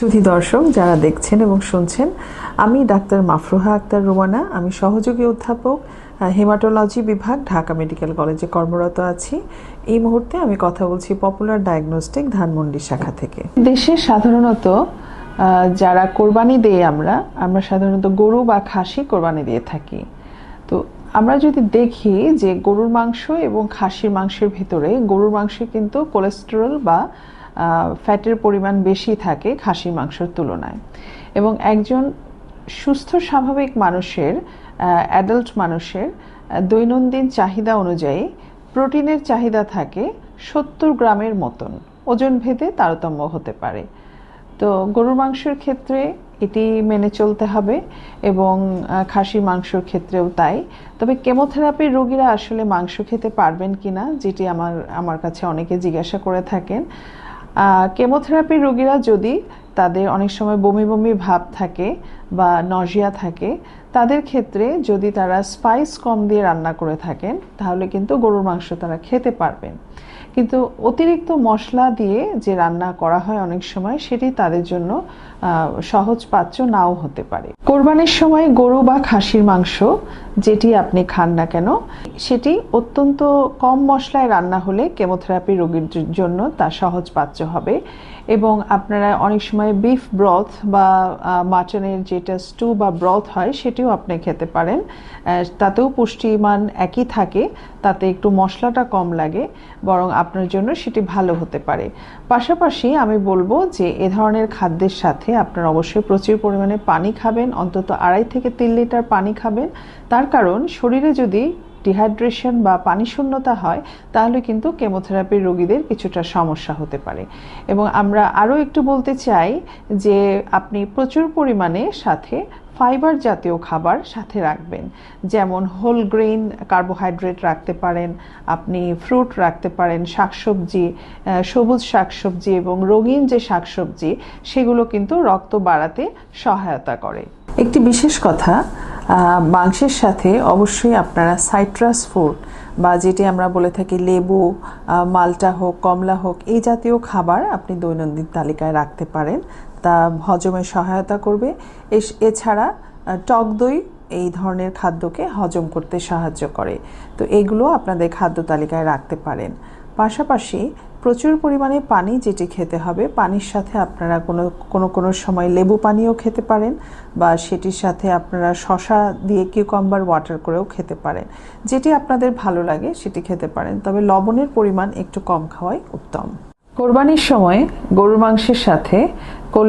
সুধী দর্শক যারা দেখছেন এবং শুনছেন, আমি ডাক্তার মাফরুহা আক্তার রোমানা, আমি সহযোগী অধ্যাপক হেমাটোলজি বিভাগ, ঢাকা মেডিকেল কলেজে কর্মরত আছি। এই মুহূর্তে আমি কথা বলছি পপুলার ডায়াগনস্টিক ধানমন্ডি শাখা থেকে। দেশে সাধারণত যারা কোরবানি দেই আমরা আমরা সাধারণত গরু বা খাসি কোরবানি দিয়ে থাকি। তো আমরা যদি দেখি যে গরুর মাংস এবং খাসির মাংসের ভিতরে গরুর মাংসে কিন্তু কোলেস্টেরল বা ফ্যাটের পরিমাণ বেশি থাকে খাসির মাংসের তুলনায়। এবং একজন সুস্থ স্বাভাবিক মানুষের অ্যাডাল্ট মানুষের দৈনন্দিন চাহিদা অনুযায়ী প্রোটিনের চাহিদা থাকে সত্তর গ্রামের মতন। ওজন ভেদে তারতম্য হতে পারে। তো গরুর মাংসের ক্ষেত্রে এটি মেনে চলতে হবে এবং খাসির মাংসর ক্ষেত্রেও তাই। তবে কেমোথেরাপির রোগীরা আসলে মাংস খেতে পারবেন কিনা, যেটি আমার আমার কাছে অনেকে জিজ্ঞাসা করে থাকেন। আহ, কেমোথেরাপির রোগীরা যদি তাদের অনেক সময় বমি বমি ভাব থাকে বা নজিয়া থাকে, তাদের ক্ষেত্রে যদি তারা স্পাইস কম দিয়ে রান্না করে থাকেন, তাহলে কিন্তু গরুর মাংস তারা খেতে পারবেন। কিন্তু অতিরিক্ত মশলা দিয়ে যে রান্না করা হয় অনেক সময়, সেটি তাদের জন্য সহজ পাচ্য নাও হতে পারে। কোরবানির সময় গরু বা খাসির মাংস, যেটি আপনি খান না কেন, সেটি অত্যন্ত কম মশলায় রান্না হলে কেমোথেরাপি রোগীর জন্য তা সহজ পাচ্য হবে। এবং আপনারা অনেক সময় বিফ ব্রথ বা মাটনের যেটা স্টু বা ব্রথ হয়, সেটিও আপনি খেতে পারেন। তাতেও পুষ্টিমান একই থাকে, তাতে একটু মশলাটা কম লাগে, বরং আপনার জন্য সেটি ভালো হতে পারে। পাশাপাশি আমি বলব যে, এ ধরনের খাদ্যের সাথে আপনার অবশ্যই প্রচুর পরিমাণে পানি খাবেন, অন্তত আড়াই থেকে তিন লিটার পানি খাবেন। তার কারণ, শরীরে যদি ডিহাইড্রেশন বা পানি শূন্যতা হয়, তাহলে কিন্তু কেমোথেরাপির রোগীদের কিছুটা সমস্যা হতে পারে। এবং আমরা আরও একটু বলতে চাই যে আপনি প্রচুর পরিমাণে সাথে ফাইবার জাতীয় খাবার সাথে রাখবেন। যেমন হোল গ্রেইন কার্বোহাইড্রেট রাখতে পারেন, আপনি ফ্রুট রাখতে পারেন, শাকসবজি সবুজ শাকসবজি এবং রঙিন যে শাকসবজি, সেগুলো কিন্তু রক্ত বাড়াতে সহায়তা করে। একটি বিশেষ কথা মাংসের সাথে অবশ্যই আপনারা সাইট্রাস ফুড বা যেটি আমরা বলে থাকি লেবু মালটা হোক, কমলা হোক, এই জাতীয় খাবার আপনি দৈনন্দিন তালিকায় রাখতে পারেন। তা হজমে সহায়তা করবে। এছাড়া টক দই এই ধরনের খাদ্যকে হজম করতে সাহায্য করে। তো এগুলো আপনাদের খাদ্য তালিকায় রাখতে পারেন। পাশাপাশি প্রচুর পরিমাণে পানি যেটি খেতে হবে, পানির সাথে আপনারা কোনো কোনো কোনো সময় লেবু পানিও খেতে পারেন বা সেটির সাথে আপনারা শশা দিয়ে কিউকাম্বার ওয়াটার করেও খেতে পারেন। যেটি আপনাদের ভালো লাগে সেটি খেতে পারেন, তবে লবণের পরিমাণ একটু কম খাওয়াই উত্তম। কোরবানির সময় গরুর মাংসের সাথে